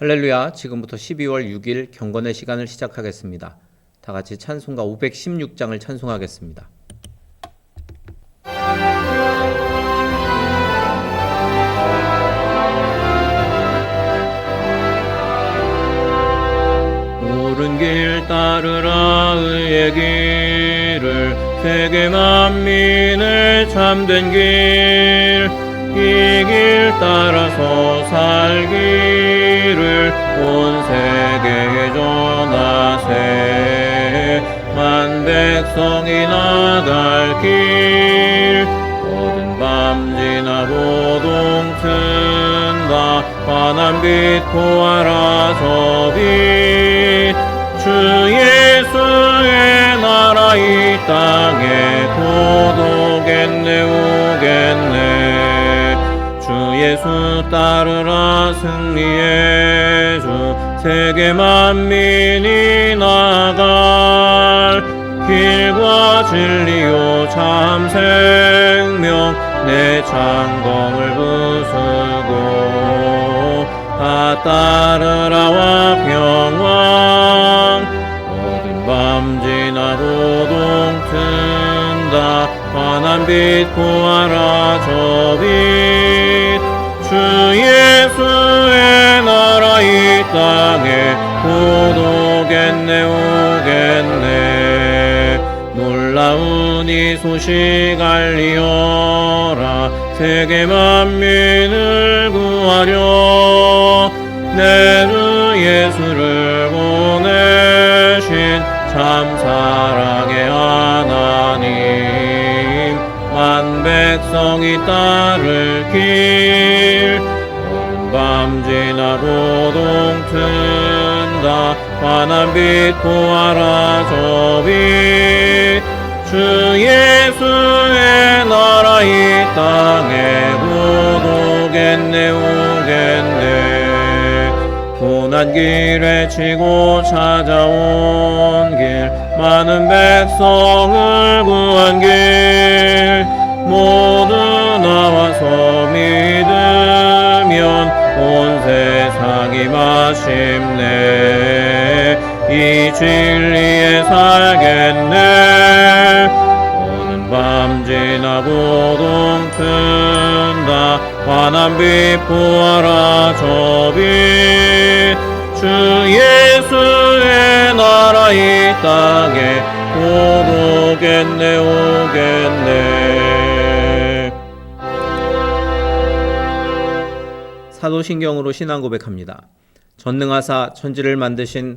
할렐루야. 지금부터 12월 6일 경건의 시간을 시작하겠습니다. 다 같이 찬송가 516장을 찬송하겠습니다. 옳은 길 따르라 의의 길을 세계 만민의 참된 길이 길 따라서 살기를 온 세계에 전하세. 만 백성이 나갈 길 모든 밤 지나고 동튼다. 환한 빛 보아라 저빛 주 예수의 나라 이 땅에 고독 따르라 승리의 주. 세계 만민이 나갈. 길과 진리요 참 생명. 내 창공을 부수고. 다 따르라와 평강 모든 밤 지나고 동튼다. 환한 빛 보아라 저빛 소식 알리어라. 세계 만민을 구하려 내주 예수를 보내신 참 사랑의 하나님. 만 백성이 따를 길 오른 밤 지나고 동튼다. 환한 빛 보아라 저빛 주 예수의 나라 이 땅에 고독겠네 오겠네. 고난 길에 치고 찾아온 길 많은 백성을 구한 길 모두 나와서 믿으면 온 세상이 마심네 이 진리에 살겠네. 오는 밤 지나고 동튼다. 환한 빛 보아라 저빛 주 예수의 나라 이 땅에 오겠네 오겠네. 사도신경으로 신앙 고백합니다. 전능하사 천지를 만드신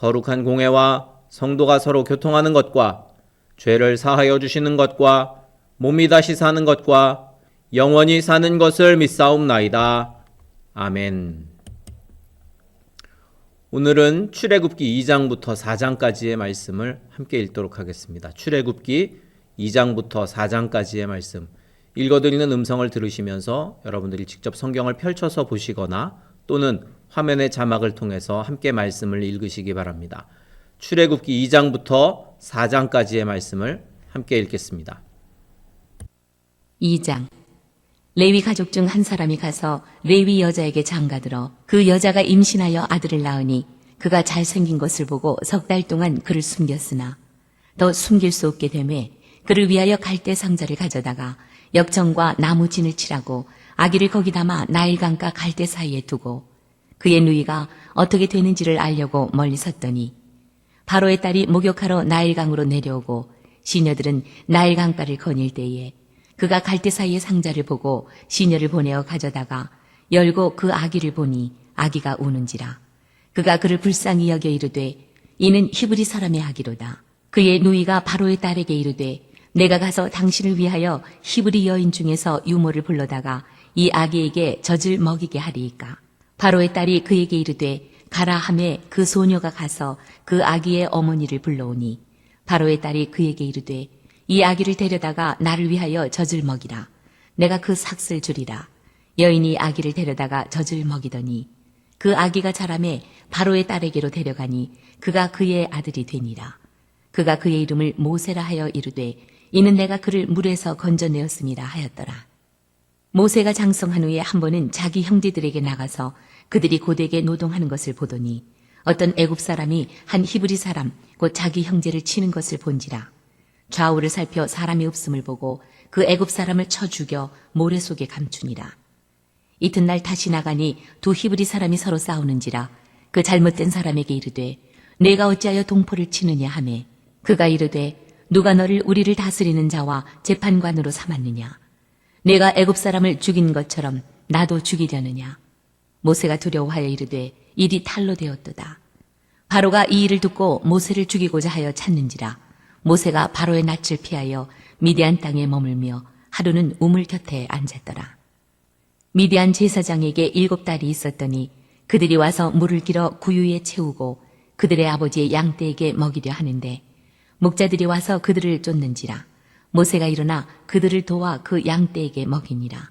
거룩한 공회와 성도가 서로 교통하는 것과 죄를 사하여 주시는 것과 몸이 다시 사는 것과 영원히 사는 것을 믿사옵나이다. 아멘. 오늘은 출애굽기 2장부터 4장까지의 말씀을 함께 읽도록 하겠습니다. 출애굽기 2장부터 4장까지의 말씀. 읽어드리는 음성을 들으시면서 여러분들이 직접 성경을 펼쳐서 보시거나 또는 화면의 자막을 통해서 함께 말씀을 읽으시기 바랍니다. 출애굽기 2장부터 4장까지의 말씀을 함께 읽겠습니다. 2장 레위 가족 중 한 사람이 가서 레위 여자에게 장가들어 그 여자가 임신하여 아들을 낳으니 그가 잘생긴 것을 보고 석 달 동안 그를 숨겼으나 더 숨길 수 없게 되매 그를 위하여 갈대 상자를 가져다가 역청과 나무진을 칠하고 아기를 거기 담아 나일강과 갈대 사이에 두고 그의 누이가 어떻게 되는지를 알려고 멀리 섰더니 바로의 딸이 목욕하러 나일강으로 내려오고 시녀들은 나일강가를 거닐 때에 그가 갈대 사이의 상자를 보고 시녀를 보내어 가져다가 열고 그 아기를 보니 아기가 우는지라 그가 그를 불쌍히 여겨 이르되 이는 히브리 사람의 아기로다. 그의 누이가 바로의 딸에게 이르되 내가 가서 당신을 위하여 히브리 여인 중에서 유모를 불러다가 이 아기에게 젖을 먹이게 하리이까 바로의 딸이 그에게 이르되 가라 함에 그 소녀가 가서 그 아기의 어머니를 불러오니. 바로의 딸이 그에게 이르되 이 아기를 데려다가 나를 위하여 젖을 먹이라. 내가 그 삭슬 주리라. 여인이 아기를 데려다가 젖을 먹이더니 그 아기가 자라매 바로의 딸에게로 데려가니 그가 그의 아들이 되니라. 그가 그의 이름을 모세라 하여 이르되 이는 내가 그를 물에서 건져내었습니다 하였더라. 모세가 장성한 후에 한 번은 자기 형제들에게 나가서 그들이 고되게 노동하는 것을 보더니 어떤 애굽 사람이 한 히브리 사람 곧 자기 형제를 치는 것을 본지라. 좌우를 살펴 사람이 없음을 보고 그 애굽 사람을 쳐 죽여 모래 속에 감추니라. 이튿날 다시 나가니 두 히브리 사람이 서로 싸우는지라 그 잘못된 사람에게 이르되 내가 어찌하여 동포를 치느냐 하매 그가 이르되 누가 너를 우리를 다스리는 자와 재판관으로 삼았느냐? 내가 애굽 사람을 죽인 것처럼 나도 죽이려느냐 모세가 두려워하여 이르되 일이 탈로 되었도다. 바로가 이 일을 듣고 모세를 죽이고자 하여 찾는지라. 모세가 바로의 낯을 피하여 미디안 땅에 머물며 하루는 우물 곁에 앉았더라. 미디안 제사장에게 일곱 딸이 있었더니 그들이 와서 물을 길어 구유에 채우고 그들의 아버지의 양떼에게 먹이려 하는데 목자들이 와서 그들을 쫓는지라. 모세가 일어나 그들을 도와 그 양떼에게 먹이니라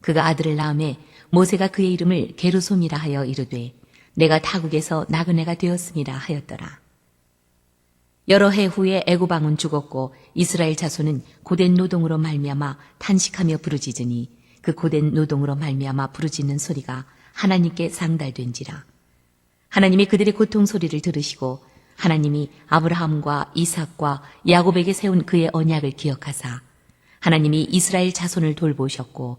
그가 아들을 낳음에 모세가 그의 이름을 게르솜이라 하여 이르되 내가 타국에서 나그네가 되었음이라 하였더라. 여러 해 후에 애굽 왕은 죽었고 이스라엘 자손은 고된 노동으로 말미암아 탄식하며 부르짖으니 그 고된 노동으로 말미암아 부르짖는 소리가 하나님께 상달된지라. 하나님이 그들의 고통 소리를 들으시고 하나님이 아브라함과 이삭과 야곱에게 세운 그의 언약을 기억하사 하나님이 이스라엘 자손을 돌보셨고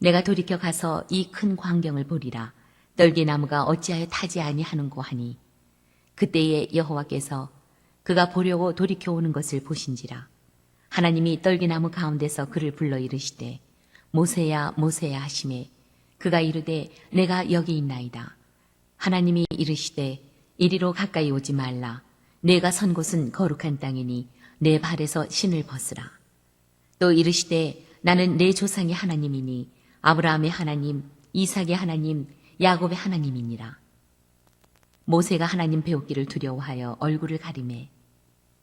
내가 돌이켜 가서 이 큰 광경을 보리라. 떨기나무가 어찌하여 타지 아니하는고 하니 그때에 여호와께서 그가 보려고 돌이켜 오는 것을 보신지라. 하나님이 떨기나무 가운데서 그를 불러 이르시되 모세야 모세야 하심에 그가 이르되 내가 여기 있나이다. 하나님이 이르시되 이리로 가까이 오지 말라. 내가 선 곳은 거룩한 땅이니 내 발에서 신을 벗으라. 또 이르시되 나는 내 조상의 하나님이니 아브라함의 하나님, 이삭의 하나님, 야곱의 하나님이니라. 모세가 하나님 배우기를 두려워하여 얼굴을 가리매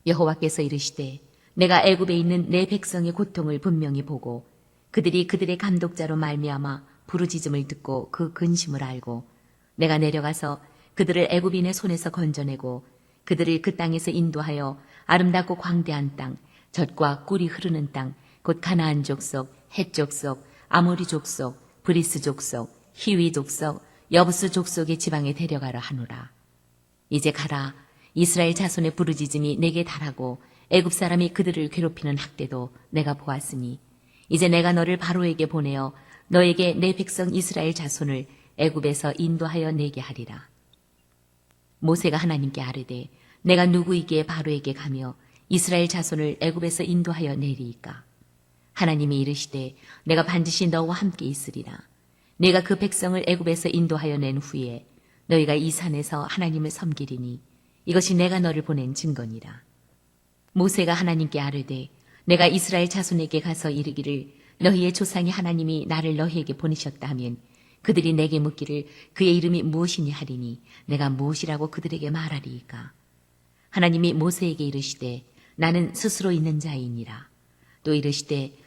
여호와께서 이르시되 내가 애굽에 있는 내 백성의 고통을 분명히 보고 그들이 그들의 감독자로 말미암아 부르짖음을 듣고 그 근심을 알고 내가 내려가서 그들을 애굽인의 손에서 건져내고 그들을 그 땅에서 인도하여 아름답고 광대한 땅, 젖과 꿀이 흐르는 땅, 곧 가나안 족속, 헷 족속, 아모리 족속, 브리스 족속, 히위 족속, 여부스 족속의 지방에 데려가라 하노라. 이제 가라. 이스라엘 자손의 부르짖음이 내게 달하고 애굽 사람이 그들을 괴롭히는 학대도 내가 보았으니 이제 내가 너를 바로에게 보내어 너에게 내 백성 이스라엘 자손을 애굽에서 인도하여 내게 하리라. 모세가 하나님께 아뢰되 내가 누구이기에 바로에게 가며 이스라엘 자손을 애굽에서 인도하여 내리이까 하나님이 이르시되 내가 반드시 너와 함께 있으리라. 내가 그 백성을 애굽에서 인도하여 낸 후에 너희가 이 산에서 하나님을 섬기리니 이것이 내가 너를 보낸 증거니라. 모세가 하나님께 아뢰되 내가 이스라엘 자손에게 가서 이르기를 너희의 조상이 하나님이 나를 너희에게 보내셨다 하면 그들이 내게 묻기를 그의 이름이 무엇이니 하리니 내가 무엇이라고 그들에게 말하리이까? 하나님이 모세에게 이르시되 나는 스스로 있는 자이니라. 또 이르시되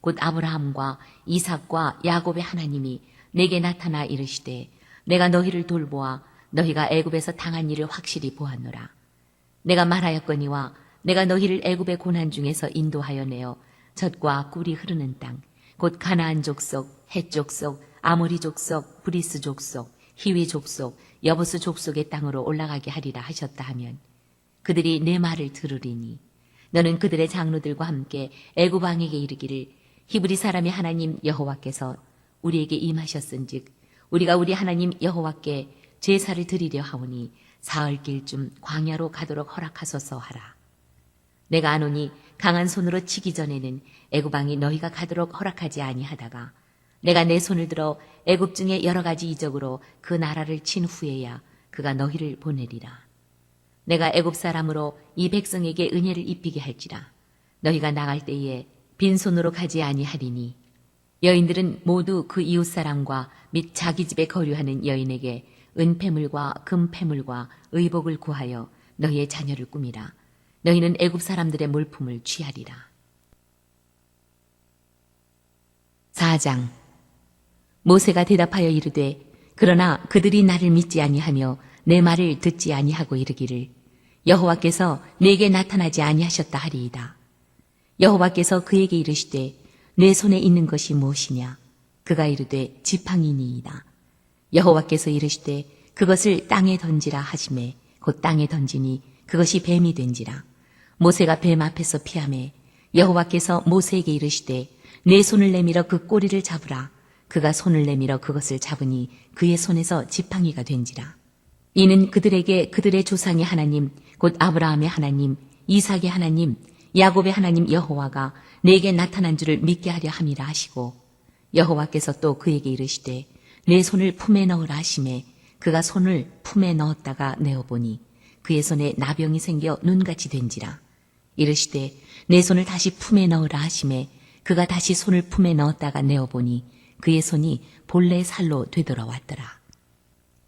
곧 아브라함과 이삭과 야곱의 하나님이 내게 나타나 이르시되 내가 너희를 돌보아 너희가 애굽에서 당한 일을 확실히 보았노라. 내가 말하였거니와 내가 너희를 애굽의 고난 중에서 인도하여 내어 젖과 꿀이 흐르는 땅 곧 가나안 족속, 헷 족속, 아모리 족속, 브리스 족속, 히위 족속, 여부스 족속의 땅으로 올라가게 하리라 하셨다 하면 그들이 내 말을 들으리니 너는 그들의 장로들과 함께 애굽 왕에게 이르기를 히브리 사람의 하나님 여호와께서 우리에게 임하셨은즉 우리가 우리 하나님 여호와께 제사를 드리려 하오니 사흘길쯤 광야로 가도록 허락하소서 하라. 내가 아노니 강한 손으로 치기 전에는 애굽 왕이 너희가 가도록 허락하지 아니하다가 내가 내 손을 들어 애굽 중에 여러 가지 이적으로 그 나라를 친 후에야 그가 너희를 보내리라. 내가 애굽 사람으로 이 백성에게 은혜를 입히게 할지라 너희가 나갈 때에 빈손으로 가지 아니하리니 여인들은 모두 그 이웃 사람과 및 자기 집에 거류하는 여인에게 은폐물과 금폐물과 의복을 구하여 너희의 자녀를 꾸미라. 너희는 애굽 사람들의 물품을 취하리라. 4장. 모세가 대답하여 이르되 그러나 그들이 나를 믿지 아니하며 내 말을 듣지 아니하고 이르기를 여호와께서 내게 나타나지 아니하셨다 하리이다. 여호와께서 그에게 이르시되 내 손에 있는 것이 무엇이냐? 그가 이르되 지팡이니이다. 여호와께서 이르시되 그것을 땅에 던지라 하심에 곧 땅에 던지니 그것이 뱀이 된지라. 모세가 뱀 앞에서 피함에 여호와께서 모세에게 이르시되 내 손을 내밀어 그 꼬리를 잡으라. 그가 손을 내밀어 그것을 잡으니 그의 손에서 지팡이가 된지라. 이는 그들에게 그들의 조상의 하나님, 곧 아브라함의 하나님, 이삭의 하나님, 야곱의 하나님 여호와가 내게 나타난 줄을 믿게 하려 함이라 하시고 여호와께서 또 그에게 이르시되 내 손을 품에 넣으라 하심에 그가 손을 품에 넣었다가 내어보니 그의 손에 나병이 생겨 눈같이 된지라. 이르시되 내 손을 다시 품에 넣으라 하심에 그가 다시 손을 품에 넣었다가 내어보니 그의 손이 본래 살로 되돌아왔더라.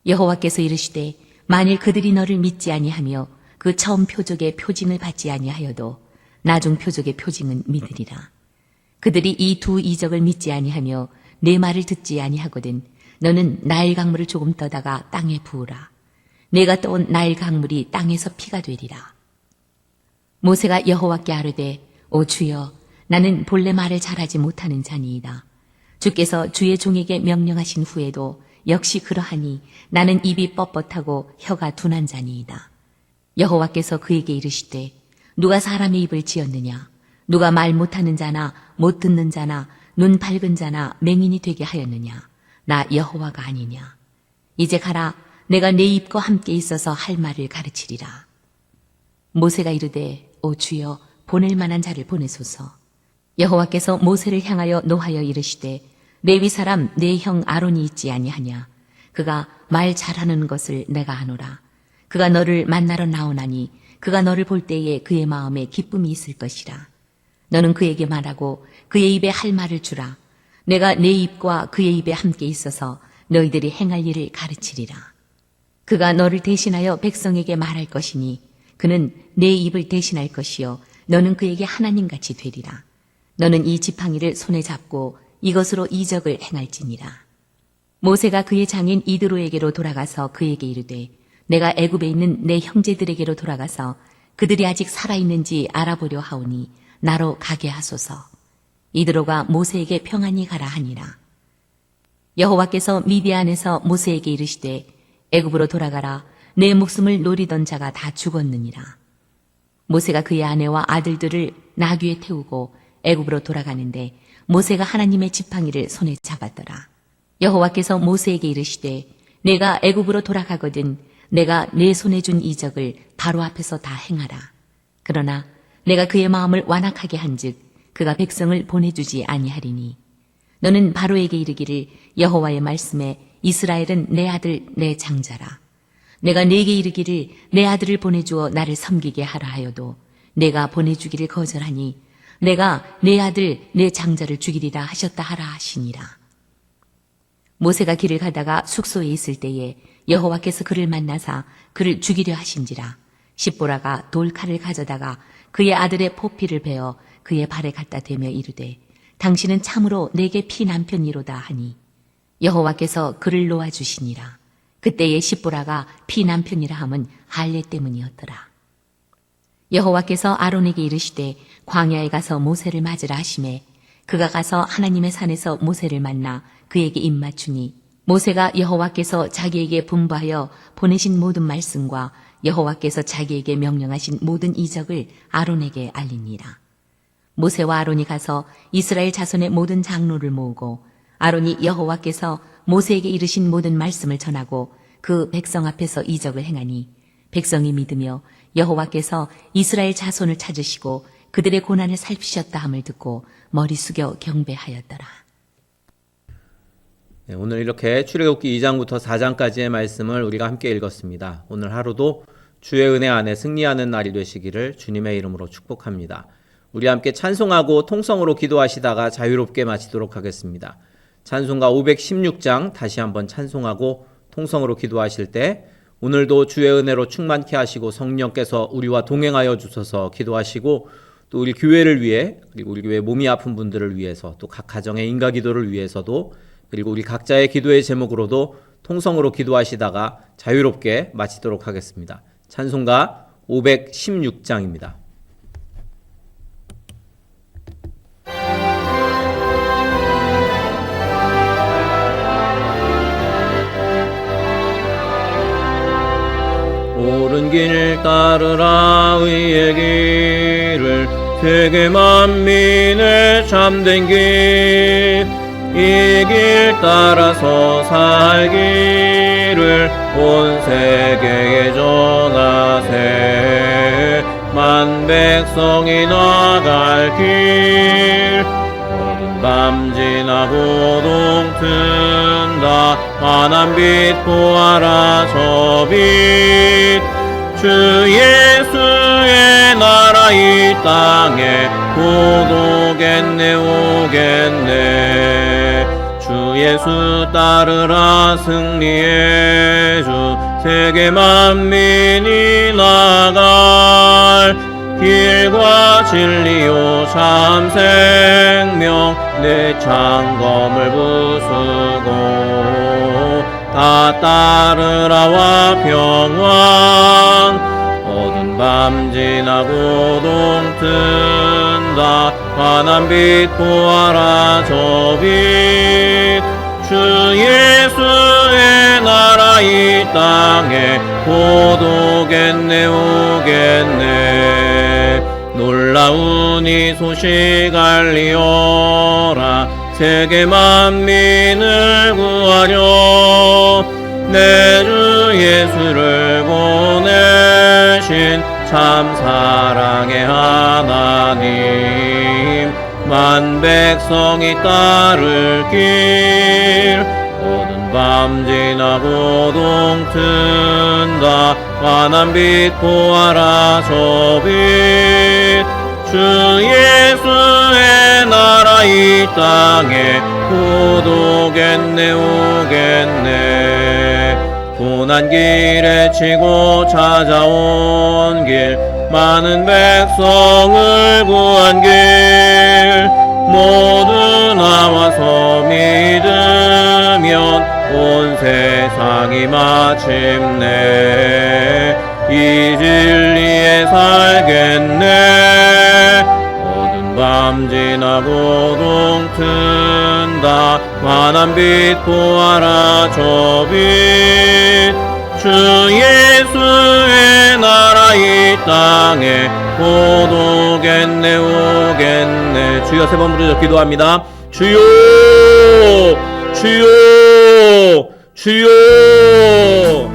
여호와께서 이르시되 만일 그들이 너를 믿지 아니하며 그 처음 표적의 표징을 받지 아니하여도 나중 표적의 표징은 믿으리라. 그들이 이 두 이적을 믿지 아니하며 내 말을 듣지 아니하거든 너는 나일 강물을 조금 떠다가 땅에 부으라. 내가 떠온 나일 강물이 땅에서 피가 되리라. 모세가 여호와께 아뢰되 오 주여 나는 본래 말을 잘하지 못하는 자니이다. 주께서 주의 종에게 명령하신 후에도 역시 그러하니 나는 입이 뻣뻣하고 혀가 둔한 자니이다. 여호와께서 그에게 이르시되 누가 사람의 입을 지었느냐? 누가 말 못하는 자나 못 듣는 자나 눈 밝은 자나 맹인이 되게 하였느냐? 나 여호와가 아니냐? 이제 가라 내가 내 입과 함께 있어서 할 말을 가르치리라. 모세가 이르되 오 주여 보낼 만한 자를 보내소서. 여호와께서 모세를 향하여 노하여 이르시되 레위 사람 내 형 아론이 있지 아니하냐? 그가 말 잘하는 것을 내가 아노라. 그가 너를 만나러 나오나니 그가 너를 볼 때에 그의 마음에 기쁨이 있을 것이라. 너는 그에게 말하고 그의 입에 할 말을 주라. 내가 내 입과 그의 입에 함께 있어서 너희들이 행할 일을 가르치리라. 그가 너를 대신하여 백성에게 말할 것이니 그는 내 입을 대신할 것이요 너는 그에게 하나님 같이 되리라. 너는 이 지팡이를 손에 잡고 이것으로 이적을 행할지니라. 모세가 그의 장인 이드로에게로 돌아가서 그에게 이르되 내가 애굽에 있는 내 형제들에게로 돌아가서 그들이 아직 살아 있는지 알아보려 하오니 나로 가게 하소서. 이드로가 모세에게 평안히 가라 하니라. 여호와께서 미디안에서 모세에게 이르시되 애굽으로 돌아가라 내 목숨을 노리던 자가 다 죽었느니라. 모세가 그의 아내와 아들들을 나귀에 태우고 애굽으로 돌아가는데 모세가 하나님의 지팡이를 손에 잡았더라. 여호와께서 모세에게 이르시되 내가 애굽으로 돌아가거든 내가 내 손에 준 이적을 바로 앞에서 다 행하라. 그러나 내가 그의 마음을 완악하게 한즉 그가 백성을 보내주지 아니하리니 너는 바로에게 이르기를 여호와의 말씀에 이스라엘은 내 아들 내 장자라. 내가 내게 이르기를 내 아들을 보내주어 나를 섬기게 하라 하여도 내가 보내주기를 거절하니 내가 내 아들 내 장자를 죽이리라 하셨다 하라 하시니라. 모세가 길을 가다가 숙소에 있을 때에 여호와께서 그를 만나사 그를 죽이려 하신지라. 십보라가 돌칼을 가져다가 그의 아들의 포피를 베어 그의 발에 갖다 대며 이르되 당신은 참으로 내게 피 남편이로다 하니. 여호와께서 그를 놓아 주시니라. 그때의 십보라가 피 남편이라 함은 할례 때문이었더라. 여호와께서 아론에게 이르시되 광야에 가서 모세를 맞으라 하심에 그가 가서 하나님의 산에서 모세를 만나 그에게 입맞추니 모세가 여호와께서 자기에게 분부하여 보내신 모든 말씀과 여호와께서 자기에게 명령하신 모든 이적을 아론에게 알리니라. 모세와 아론이 가서 이스라엘 자손의 모든 장로를 모으고 아론이 여호와께서 모세에게 이르신 모든 말씀을 전하고 그 백성 앞에서 이적을 행하니 백성이 믿으며 여호와께서 이스라엘 자손을 찾으시고 그들의 고난을 살피셨다 함을 듣고 머리 숙여 경배하였더라. 네, 오늘 이렇게 출애굽기 2장부터 4장까지의 말씀을 우리가 함께 읽었습니다. 오늘 하루도 주의 은혜 안에 승리하는 날이 되시기를 주님의 이름으로 축복합니다. 우리 함께 찬송하고 통성으로 기도하시다가 자유롭게 마치도록 하겠습니다. 찬송가 516장 다시 한번 찬송하고 통성으로 기도하실 때 오늘도 주의 은혜로 충만케 하시고 성령께서 우리와 동행하여 주셔서 기도하시고 또 우리 교회를 위해 그리고 우리 교회 몸이 아픈 분들을 위해서 또 각 가정의 인가 기도를 위해서도 그리고 우리 각자의 기도의 제목으로도 통성으로 기도하시다가 자유롭게 마치도록 하겠습니다. 찬송가 516장입니다. 옳은 길 따르라 의의 길을 세계 만민의 참된 길 이 길 따라서 살기를 온 세계에 전하세. 만 백성이 나갈 길 어두운 밤 지나고 동튼다. 환한 빛 보아라 저빛. 주 예수의 나라 이 땅에 곧 오겠네 오겠네. 주 예수 따르라 승리의 주 세계 만민이 나갈 길과 진리요 참 생명 내 창검을 부수고 다 따르라와 평강 어두운 밤 지나 고 동 튼다 환한 빛 보아라 저빛 주 예수의 나라 이 땅에 곧 오겠네 오겠네. 놀라운 이 소식 알리어라. 세계 만민을 구하려. 내 주 예수를 참 사랑의 하나님. 만 백성이 따를 길 어두운 밤 지나고 동튼다. 환한 빛 보아라 저빛 주 예수의 나라 이 땅에 곧 오겠네 오겠네 고난 길에 치고 찾아온 길 많은 백성을 구한 길. 모두 나와서 믿으면 온 세상이 마침내 이 진리에 살겠네. 어두운 밤 지나고 동 튼다 환한 빛 보아라 저빛 주 예수의 나라 이 땅에 곧 오겠네 오겠네. 주여 세 번 부르짖어 기도합니다. 주여 주여 주여